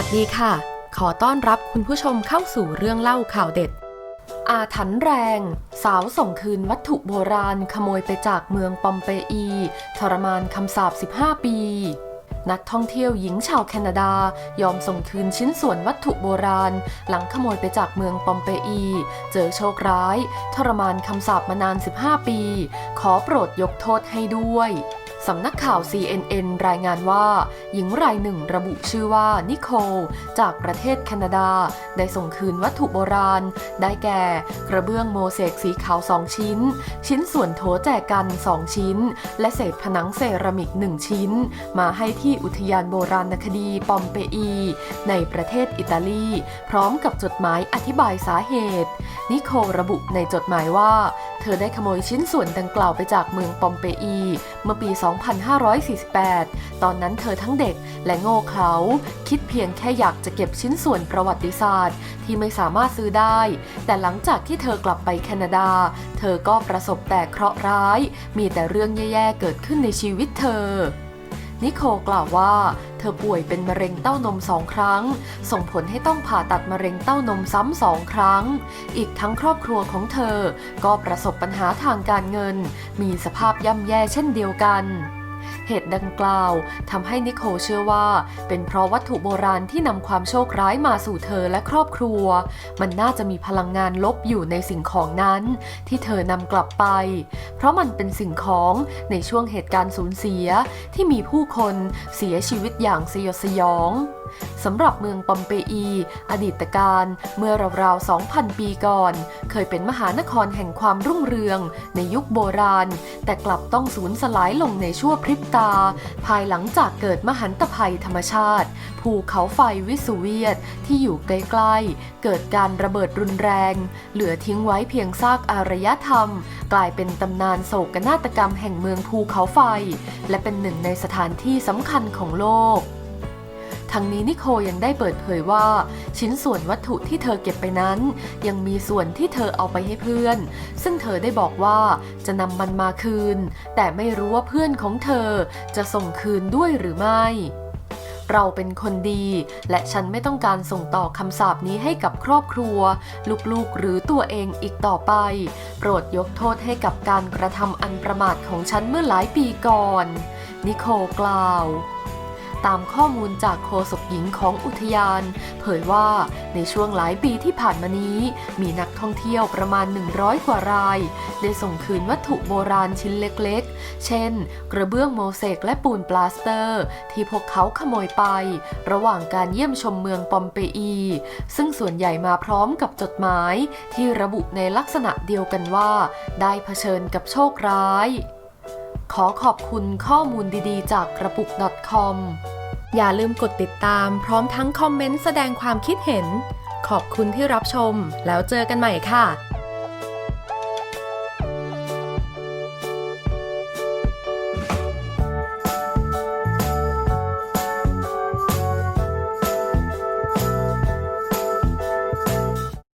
ัสดีค่ะ ขอต้อนรับคุณผู้ชมเข้าสู่เรื่องเล่าข่าวเด็ด อาถรรพ์แรง สาวส่งคืนวัตถุโบราณขโมยไปจากเมืองปอมเปอี ทรมานคำสาป 15 ปี นักท่องเที่ยวหญิงชาวแคนาดายอมส่งคืนชิ้นส่วนวัตถุโบราณ หลังขโมยไปจากเมืองปอมเปอี เจอโชคร้าย ทรมานคำสาปมานาน 15 ปี ขอโปรดยกโทษให้ด้วย สำนักข่าว CNN รายงานว่า หญิงรายหนึ่งระบุชื่อว่านิโคล จากประเทศแคนาดา ได้ส่งคืนวัตถุโบราณ ได้แก่ กระเบื้องโมเสกสีขาว2ชิ้น ชิ้นส่วนโถแจกัน2ชิ้น และเศษผนังเซรามิก1ชิ้น มาให้ที่อุทยานโบราณคดีปอมเปอี ในประเทศอิตาลี พร้อมกับจดหมายอธิบายสาเหตุ นิโคลระบุในจดหมายว่า เธอได้ขโมยชิ้นส่วนดังกล่าวไปจากเมืองปอมเปอี เมื่อปี2548 ตอนนั้นเธอทั้งเด็กและโง่เขลาคิดเพียงแค่อยากจะเก็บชิ้นส่วนประวัติศาสตร์ ที่ไม่สามารถซื้อได้ แต่หลังจากที่เธอกลับไปแคนาดา เธอก็ประสบแต่เคราะห์ร้าย มีแต่เรื่องแย่ๆเกิดขึ้นในชีวิตเธอ นิโคลกล่าวว่า เธอป่วยเป็นมะเร็งเต้านมสองครั้ง ส่งผลให้ต้องผ่าตัดมะเร็งเต้านมซ้ำสองครั้ง อีกทั้งครอบครัวของเธอ ก็ประสบปัญหาทางการเงิน มีสภาพย่ำแย่เช่นเดียวกัน เหตุดังกล่าวทำให้นิโคลเชื่อว่า เป็นเพราะวัตถุโบราณที่นำความโชคร้ายมาสู่เธอและครอบครัว มันน่าจะมีพลังงานลบอยู่ในสิ่งของนั้น ที่เธอนำกลับไป เพราะมันเป็นสิ่งของในช่วงเหตุการณ์สูญเสียที่มีผู้คนเสียชีวิตอย่างสยดสยองสำหรับเมืองปอมเปอี อดีตการเมื่อราวๆ 2,000 ปีก่อน เคยเป็นมหานครแห่งความรุ่งเรืองในยุคโบราณ แต่กลับต้องสูญสลายลงในชั่วพริบตาภายหลังจากเกิดมหันตภัยธรรมชาติ ภูเขาไฟวิสุเวียตที่อยู่ใกล้ๆ เกิดการระเบิดรุนแรง เหลือทิ้งไว้เพียงซากอารยธรรม กลายเป็นตำนานโศกนาฏกรรมแห่งเมืองภูเขาไฟ และเป็นหนึ่งในสถานที่สำคัญของโลก ทั้งนี้นิโคยังได้เปิดเผยว่า ชิ้นส่วนวัตถุที่เธอเก็บไปนั้น ยังมีส่วนที่เธอเอาไปให้เพื่อน ซึ่งเธอได้บอกว่าจะนำมันมาคืน แต่ไม่รู้ว่าเพื่อนของเธอจะส่งคืนด้วยหรือไม่เราเป็นคนดี และฉันไม่ต้องการส่งต่อคำสาปนี้ให้กับครอบครัว ลูกๆหรือตัวเองอีกต่อไป โปรดยกโทษให้กับการกระทำอันประมาทของฉันเมื่อหลายปีก่อน นิโคลกล่าว ตามข้อมูลจากโฆษกหญิงของอุทยาน เผยว่าในช่วงหลายปีที่ผ่านมานี้ มีนักท่องเที่ยวประมาณ 100 กว่าราย ได้ส่งคืนวัตถุโบราณชิ้นเล็กๆ เช่น กระเบื้องโมเสกและปูนปลาสเตอร์ ที่พวกเขาขโมยไป ระหว่างการเยี่ยมชมเมืองปอมเปอี ซึ่งส่วนใหญ่มาพร้อมกับจดหมาย ที่ระบุในลักษณะเดียวกันว่า ได้เผชิญกับโชคร้าย ขอขอบคุณข้อมูลดีๆ จากกระปุก .com อย่าลืมกดติดตามพร้อมทั้งคอมเมนต์แสดงความคิดเห็น ขอบคุณที่รับชม แล้วเจอกันใหม่ค่ะ